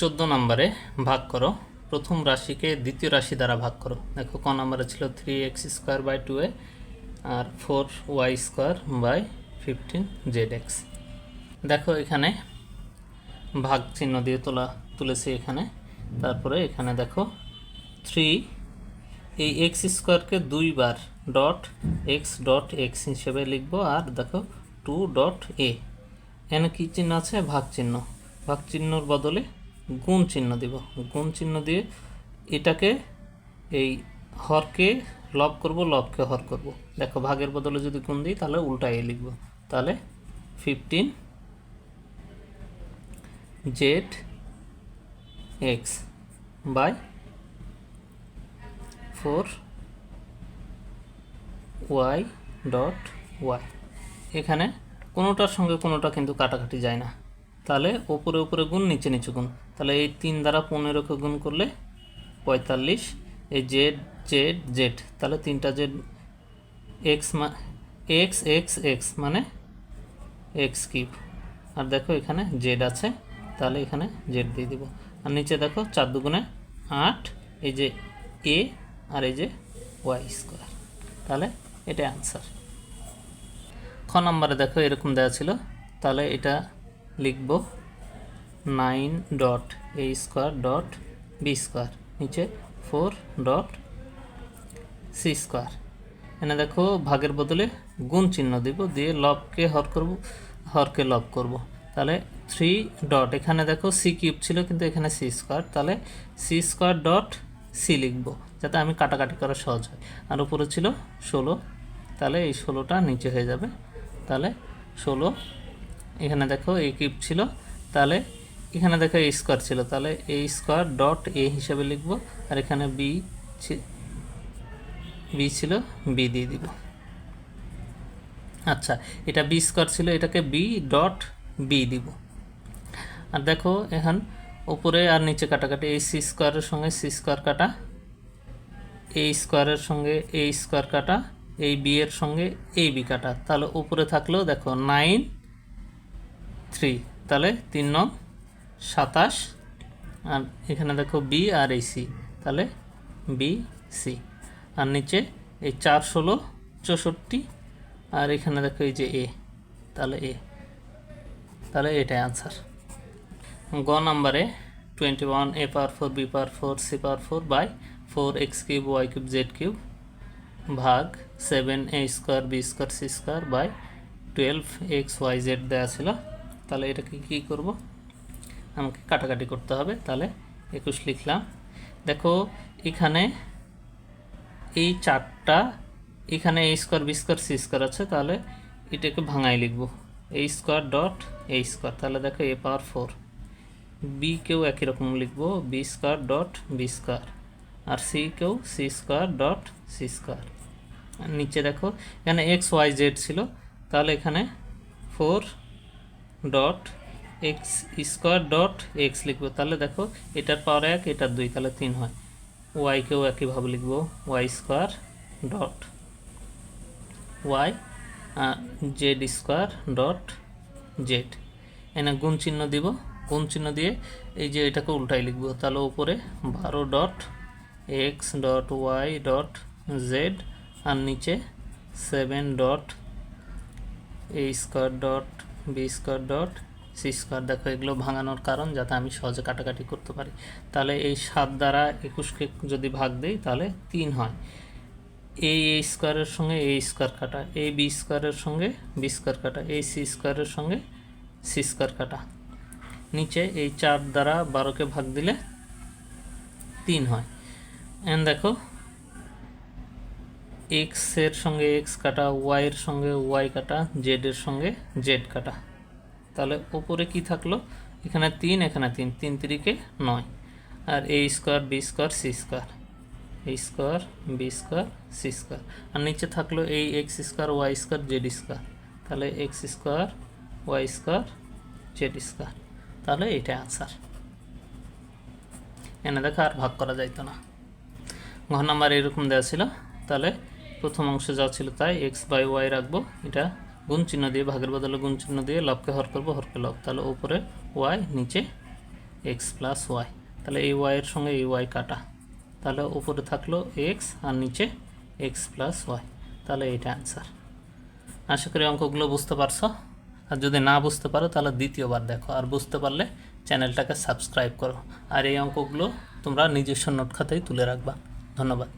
চোদ্দ নম্বরে ভাগ করো। প্রথম রাশিকে দ্বিতীয় রাশি দ্বারা ভাগ করো। দেখো, ক নম্বরে ছিল three x square by two a R four y square by fifteen z x দেখো, এখানে ভাগ চিহ্ন দিয়ে তোলা, তুলেছি এখানে। তারপরে এখানে দেখো থ্রি এই এক্স স্কোয়ারকে দুইবার ডট এক্স ডট এক্স হিসেবে লিখব আর দেখো টু ডট এ এখানে কী চিহ্ন আছে? ভাগ চিহ্ন। ভাগ চিহ্নর বদলে গুণ চিহ্ন দিব। গুণ চিহ্ন দিয়ে এটাকে এই হরকে লব করব, লবকে হর করব। দেখো ভাগের বদলে যদি গুণ দিই, তাহলে উল্টা লিখব। তাহলে fifteen z x by four y dot y এখানে কোনোটার সঙ্গে কোনোটা কিন্তু কাটাকাটি যায় না। তাহলে ওপরে উপরে গুণ, নিচে নিচে গুণ। তাহলে এই তিন দ্বারা পনেরোকে গুণ করলে পঁয়তাল্লিশ, এই জেড জেড জেড তাহলে তিনটা জেড এক্স মা এক্স এক্স এক্স মানে এক্স কিউব। আর দেখো এখানে জেড আছে, তাহলে এখানে জেড দিয়ে দিব। আর নিচে দেখো চার দুগুণে আট, এই যে এ আর এই যে ওয়াই স্কোয়ার তাহলে এটা অ্যান্সার খ নম্বরে দেখো এরকম দেওয়া ছিল, তাহলে এটা লিখব nine dot a square dot b square নিচে ফোর ডট সি স্কোয়ার। এখানে দেখো ভাগের বদলে গুণ চিহ্ন দিব, দিয়ে লবকে হর করব, হরকে লব করব। তাহলে থ্রি ডট, এখানে দেখো সি কিউব ছিল, কিন্তু এখানে সি স্কোয়ার। তাহলে সি স্কোয়ার ডট সি লিখব, যাতে আমি কাটাকাটি করা সহজ হয়। আর উপরে ছিল ষোলো, তাহলে এই ষোলোটা নিচে হয়ে যাবে। তাহলে ষোলো এখানে দেখো এ কিউব ছিল, তাহলে এখানে দেখো এ স্কোয়ার ছিল, তাহলে এ স্কোয়ার ডট এ হিসাবে লিখব, আর এখানে বি বি ছিল বি দিয়ে দিব। আচ্ছা এটা বি স্কোয়ার ছিল, এটাকে বি ডট বি দিব। আর দেখো এখন উপরে আর নিচে কাটাকাটি, এই সি স্কোয়ারের সঙ্গে সি স্কোয়ার কাটা এই স্কোয়ারের সঙ্গে এই স্কোয়ার কাটা, এই বি এর সঙ্গে এই বি কাটা, তাহলে উপরে থাকলেও দেখো নাইন থ্রি। তাহলে তিন নং সাতাশ। আর এখানে দেখো বি আর এই সি তাহলে বি সি আর নিচে এই চার ষোলো চৌষট্টি। আর এখানে দেখো এই যে এ তাহলে এ তাহলে এটাই আনসার গ নাম্বারে twenty one a power four b power four c power four by four x cube y cube z cube ভাগ seven a square b square c square by twelve x y z দেওয়া ছিল। তাহলে এটাকে কী করব? আমাকে কাটাকাটি করতে হবে। তাহলে একুশ লিখলাম। দেখো, এখানে এই চারটা, এখানে a square b square c square আছে। তাহলে এটাকে ভাঙাই লিখব। A square dot a square তাহলে দেখো এ পাওয়ার ফোর বি কেও একই রকম লিখব। B square dot B square আর সি কেও C square dot C square নিচে দেখো, এখানে এক্স ওয়াই জেড ছিল। তাহলে এখানে four dot X square dot X লিখব। তাহলে দেখো, এটার পাওয়ার এক, এটার দুই, তাহলে তিন হয়। ওয়াইকেও একইভাবে লিখব y square dot y z square dot z এনে গুণ চিহ্ন দিব। গুণ চিহ্ন দিয়ে এই যে এটাকে উল্টাই লিখব। তাহলে উপরে বারো dot x dot y dot z আর নিচে seven dot a square dot b square dot c square দেখো, এগুলো ভাঙানোর কারণ যাতে আমি সহজে কাটাকাটি করতে পারি। তাহলে এই সাত দ্বারা একুশকে যদি ভাগ দিই, তাহলে তিন হয়। এই এ স্কোয়ারের সঙ্গে এ স্কোয়ার কাটা, এই বি স্কোয়ারের সঙ্গে বি স্কোয়ার কাটা, এই সি স্কোয়ারের সঙ্গে সি স্কোয়ার কাটা। নিচে এই চার দ্বারা বারোকে ভাগ দিলে তিন হয়। এন দেখো এক্সের সঙ্গে এক্স কাটা ওয়াই এর সঙ্গে ওয়াই কাটা জেড এর সঙ্গে জেড কাটা। তাহলে উপরে কি থাকল? এখানে তিন এখানে তিন তিন তিরিকে নয়। আর a square b square c square a square b square c square আর নিচে থাকল এই x square y square z square তাহলে x square y square z square তাহলে এটা আনসার এনে দেখা আর ভাগ করা যাইতো না। ঘর নাম্বার এরকম দেওয়া ছিল। তাহলে প্রথম অংশে যা ছিল তাই এক্স বাই ওয়াই রাখব। এটা গুণ চিহ্ন দিয়ে, ভাগের বদলে গুণ চিহ্ন দিয়ে লবকে হর করব, হরকে লব। তাহলে উপরে ওয়াই, নিচে এক্স প্লাস ওয়াই। তাহলে এই ওয়াইয়ের সঙ্গে এই ওয়াই কাটা। তাহলে উপরে থাকল এক্স আর নিচে এক্স প্লাস ওয়াই। তাহলে এইটা অ্যান্সার আশা করি অঙ্কগুলো বুঝতে পারছ। আর যদি না বুঝতে পারো, তাহলে দ্বিতীয়বার দেখো। আর বুঝতে পারলে চ্যানেলটাকে সাবস্ক্রাইব করো। আর এই অঙ্কগুলো তোমরা নিজস্ব নোট খাতায় তুলে রাখবা। ধন্যবাদ।